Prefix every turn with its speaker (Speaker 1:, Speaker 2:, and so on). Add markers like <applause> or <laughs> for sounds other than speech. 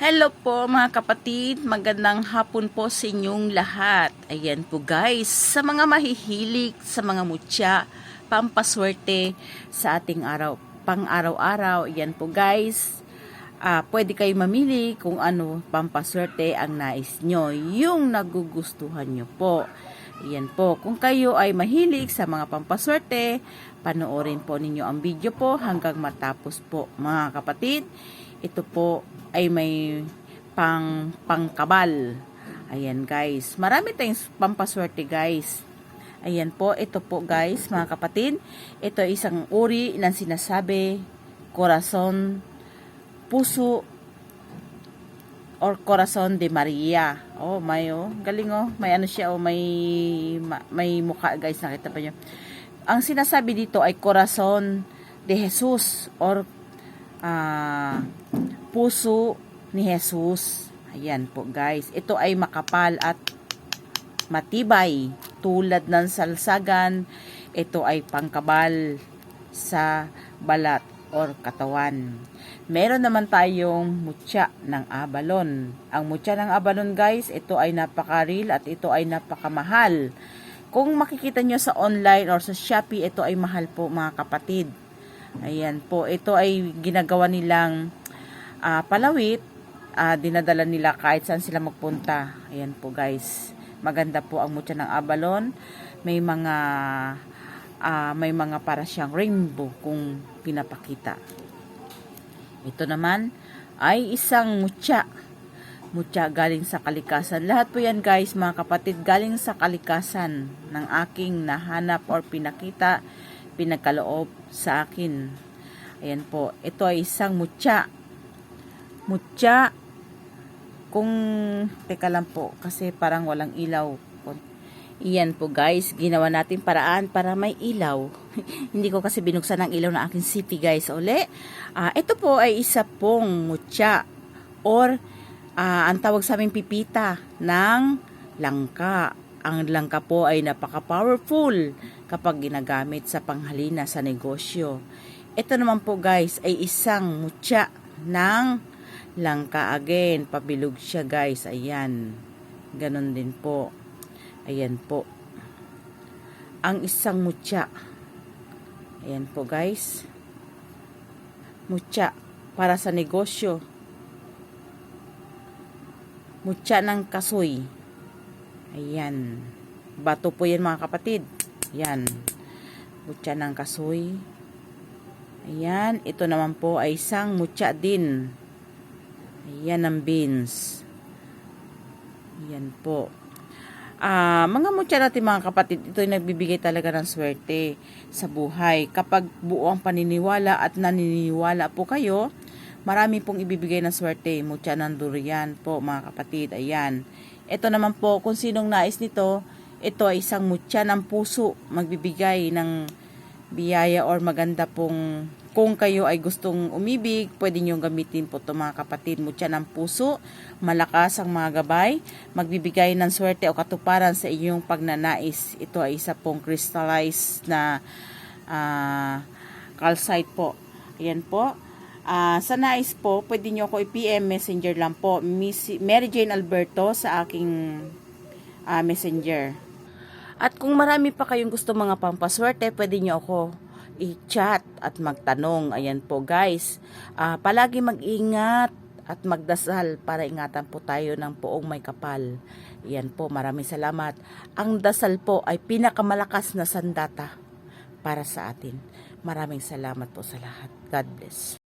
Speaker 1: Hello po mga kapatid, magandang hapon po sa inyong lahat. Ayan po guys, sa mga mahihilig, sa mga mutya, pampaswerte sa ating araw, pang araw-araw. Ayan po guys, ah, pwede kayo mamili kung ano pampaswerte ang nais nyo, yung nagugustuhan nyo po. Ayan po, kung kayo ay mahilig sa mga pampaswerte, panoorin po ninyo ang video po hanggang matapos po mga kapatid. Ito po ay may pang pangkabal. Ayan guys, marami tayong pampaswerte guys. Ayan po, ito po guys, mga kapatid. Ito isang uri ng sinasabi, corazon, puso, or corazon de Maria. Oh, may oh, galing oh. May ano siya oh, may ma- may mukha guys, nakita pa niyo. Ang sinasabi dito ay corazon de Jesus or ah, puso ni Jesus. Ayan po guys. Ito ay makapal at matibay tulad ng salsagan. Ito ay pangkabal sa balat or katawan. Meron naman tayong mutya ng abalon. Ang mutya ng abalon guys, ito ay napakaril at ito ay napakamahal. Kung makikita nyo sa online or sa Shopee, ito ay mahal po mga kapatid. Ayan po, ito ay ginagawa nilang ah, palawit. Ah, dinadala nila kahit saan sila magpunta. Ayan po guys. Maganda po ang mutya ng abalon. May mga ah, may mga para siyang rainbow kung pinapakita. Ito naman ay isang mutya. Mutya galing sa kalikasan. Lahat po yan guys, mga kapatid, galing sa kalikasan ng aking nahanap or pinakita, pinagkaloob sa akin. Ayan po, ito ay isang mutya. Mutya, kung, teka lang po, kasi parang walang ilaw. Iyan po guys, ginawa natin paraan para may ilaw. <laughs> Hindi ko kasi binuksan ang ilaw ng aking city guys. Uli, ah, ito po ay isa pong mutya or ah, ang tawag sa aming pipita ng langka. Ang langka po ay napaka-powerful kapag ginagamit sa panghalina sa negosyo. Ito naman po guys ay isang mutya ng langka again. Pabilog siya guys. Ayan. Ganon din po. Ayan po. Ang isang mutya. Ayan po guys. Mutya para sa negosyo. Mutya ng kasoy. Ayan. Bato po yan mga kapatid. Ayan. Mutya ng kasoy. Ayan. Ito naman po ay isang mutya din. Ayan ang beans. Ayan po. Ah, mga mutya natin mga kapatid, ito ay nagbibigay talaga ng swerte sa buhay. Kapag buo ang paniniwala at naniniwala po kayo, marami pong ibibigay ng swerte. Mutya ng durian po mga kapatid. Ayan. Ito naman po, kung sinong nais nito, ito ay isang mutya ng puso. Magbibigay ng biyaya or maganda pong kung kayo ay gustong umibig, pwede nyo gamitin po ito mga kapatid. Mutya ng puso, malakas ang mga gabay, magbibigay ng swerte o katuparan sa inyong pagnanais. Ito ay isa pong crystallized na ah, calcite po. Ayan po. Ah, sa nais po, pwede nyo ako i-PM messenger lang po. Miss, Mary Jane Alberto sa aking ah, messenger. At kung marami pa kayong gusto mga pampaswerte, pwede nyo ako i-chat at magtanong. Ayan po guys. Ah, palagi mag-ingat at magdasal para ingatan po tayo ng poong may kapal. Ayan po, maraming salamat. Ang dasal po ay pinakamalakas na sandata para sa atin. Maraming salamat po sa lahat. God bless.